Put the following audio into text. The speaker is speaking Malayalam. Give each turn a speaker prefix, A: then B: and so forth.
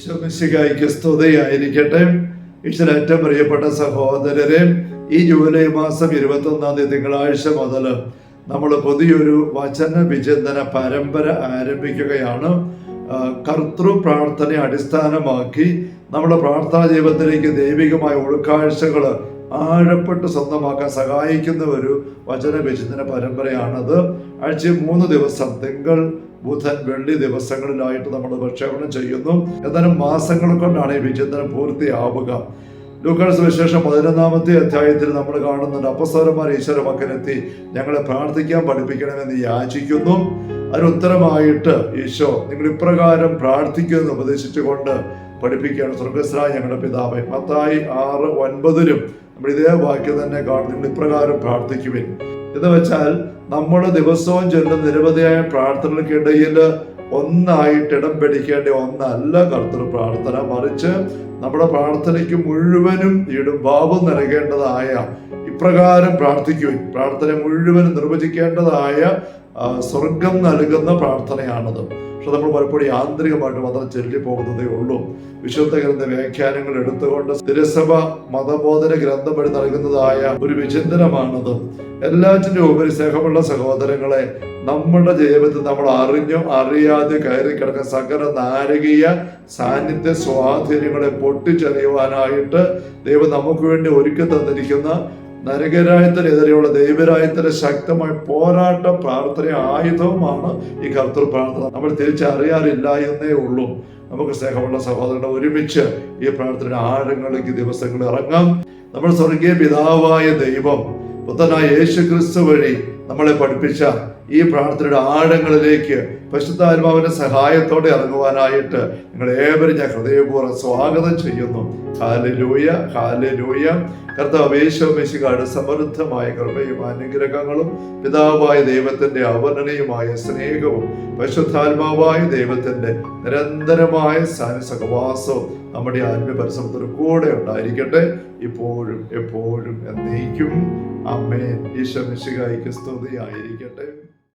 A: ഈശോമിശികായിക്ക് സ്തുതയായിരിക്കട്ടെ. ഈശ്വര ഏറ്റവും പ്രിയപ്പെട്ട സഹോദരരെ ഈ ജൂലൈ മാസം ഇരുപത്തൊന്നാം തീയതി തിങ്കളാഴ്ച മുതൽ നമ്മൾ പുതിയൊരു വചന വിചിന്തന പരമ്പര ആരംഭിക്കുകയാണ്. കർത്തൃ പ്രാർത്ഥനയെ അടിസ്ഥാനമാക്കി നമ്മുടെ പ്രാർത്ഥനാ ജീവിതത്തിലേക്ക് ദൈവികമായ ഉൾക്കാഴ്ചകൾ ആഴപ്പെട്ട് സ്വന്തമാക്കാൻ സഹായിക്കുന്ന ഒരു വചന വിചിന്തന പരമ്പരയാണത്. ആഴ്ച മൂന്ന് ദിവസം തിങ്കൾ ബുധൻ വെള്ളി ദിവസങ്ങളിലായിട്ട് നമ്മൾ പ്രക്ഷേപണം ചെയ്യുന്നു. ഏതാനും മാസങ്ങൾ കൊണ്ടാണ് ഈ വിചിന്തനം പൂർത്തിയാവുക. ലൂക്കാസ് വിശേഷം പതിനൊന്നാമത്തെ അധ്യായത്തിൽ നമ്മൾ കാണുന്നുണ്ട് അപ്പസ്വരന്മാർ ഈശ്വര മക്കനെത്തി ഞങ്ങളെ പ്രാർത്ഥിക്കാൻ പഠിപ്പിക്കണമെന്ന് യാചിക്കുന്നു. അതിനുത്തരമായിട്ട് ഈശോ നിങ്ങൾ ഇപ്രകാരം പ്രാർത്ഥിക്കുമെന്ന് ഉപദേശിച്ചുകൊണ്ട് പഠിപ്പിക്കുകയാണ് സ്വർഗസ്രായ ഞങ്ങളുടെ പിതാവ്. മത്തായി ആറ് ഒൻപതിലും നമ്മൾ ഇതേ വാക്യം തന്നെ കാണുന്നു ഇപ്രകാരം പ്രാർത്ഥിക്കുവിൻ. എന്ന് വെച്ചാൽ നമ്മൾ ദിവസവും ചൊല്ലുന്ന നിരവധിയായ പ്രാർത്ഥനകൾക്കിടയിൽ ഒന്നായിട്ട് ഇടം പിടിക്കേണ്ട ഒന്നല്ല കർത്തൃ പ്രാർത്ഥന. മറിച്ച് നമ്മുടെ പ്രാർത്ഥനയ്ക്ക് മുഴുവനും ഇടുഭാവം നൽകേണ്ടതായ ഇപ്രകാരം പ്രാർത്ഥിക്കുവിൻ. പ്രാർത്ഥന മുഴുവനും നിർവചിക്കേണ്ടതായ സ്വർഗം നൽകുന്ന പ്രാർത്ഥനയാണത്. പക്ഷെ നമ്മൾ പലപ്പോഴും യാന്ത്രികമായിട്ട് മാത്രം ചൊല്ലിപ്പോകുന്നതേ ഉള്ളൂ. വിശുദ്ധ ഗ്രന്ഥ വ്യാഖ്യാനങ്ങൾ എടുത്തുകൊണ്ട് തിരസഭ മതബോധന ഗ്രന്ഥം വഴി നൽകുന്നതായ ഒരു വിചിന്തനമാണത്. എല്ലാറ്റിന്റെ ഉപരി സ്നേഹമുള്ള സഹോദരങ്ങളെ നമ്മുടെ ജീവിതത്തിൽ നമ്മൾ അറിഞ്ഞോ അറിയാതെ കയറി കിടക്കുന്ന സകല നാരകീയ സാന്നിധ്യ സ്വാധീനങ്ങളെ പൊട്ടിച്ചെറിയുവാനായിട്ട് ദൈവം നമുക്ക് വേണ്ടി ഒരുക്കി തന്നിരിക്കുന്ന നരകരായത്തിനെതിരെയുള്ള ദൈവരായത്തിന്റെ ശക്തമായ പോരാട്ട പ്രാർത്ഥന ആയുധവുമാണ് ഈ കർത്തൃ പ്രാർത്ഥന. നമ്മൾ തിരിച്ചറിയാറില്ല എന്നേ ഉള്ളൂ. നമുക്ക് സ്നേഹമുള്ള സഹോദരനെ ഒരുമിച്ച് ഈ പ്രാർത്ഥന ആഴങ്ങളിലേക്ക് ദിവസങ്ങൾ ഇറങ്ങാം. നമ്മൾ സ്വർഗീയ പിതാവായ ദൈവം പുത്തനായ യേശു ക്രിസ്തു വഴി നമ്മളെ പഠിപ്പിച്ച ഈ പ്രാർത്ഥനയുടെ ആഴങ്ങളിലേക്ക് പരിശുദ്ധാത്മാവിന്റെ സഹായത്തോടെ ഇറങ്ങുവാനായിട്ട് നിങ്ങൾ ഏവരും ഞാൻ ഹൃദയപൂർവം സ്വാഗതം ചെയ്യുന്നു. ഹാലലൂയ ഹാലലൂയ കർത്താവ് യേശോമിശികാട് സമൃദ്ധമായ കൃപയും അനുഗ്രഹങ്ങളും പിതാവായ ദൈവത്തിന്റെ അവർണനയുമായ സ്നേഹവും പരിശുദ്ധാത്മാവായ ദൈവത്തിന്റെ നിരന്തരമായ സഹവാസവും നമ്മുടെ ആത്മീയ പരിസരത്തിൽ കൂടെ ഉണ്ടായിരിക്കട്ടെ. ഇപ്പോഴും എപ്പോഴും എന്നേക്കും അമ്മേ ഈശോ മിശികായിക്ക് സ്തുതിയായിരിക്കട്ടെ.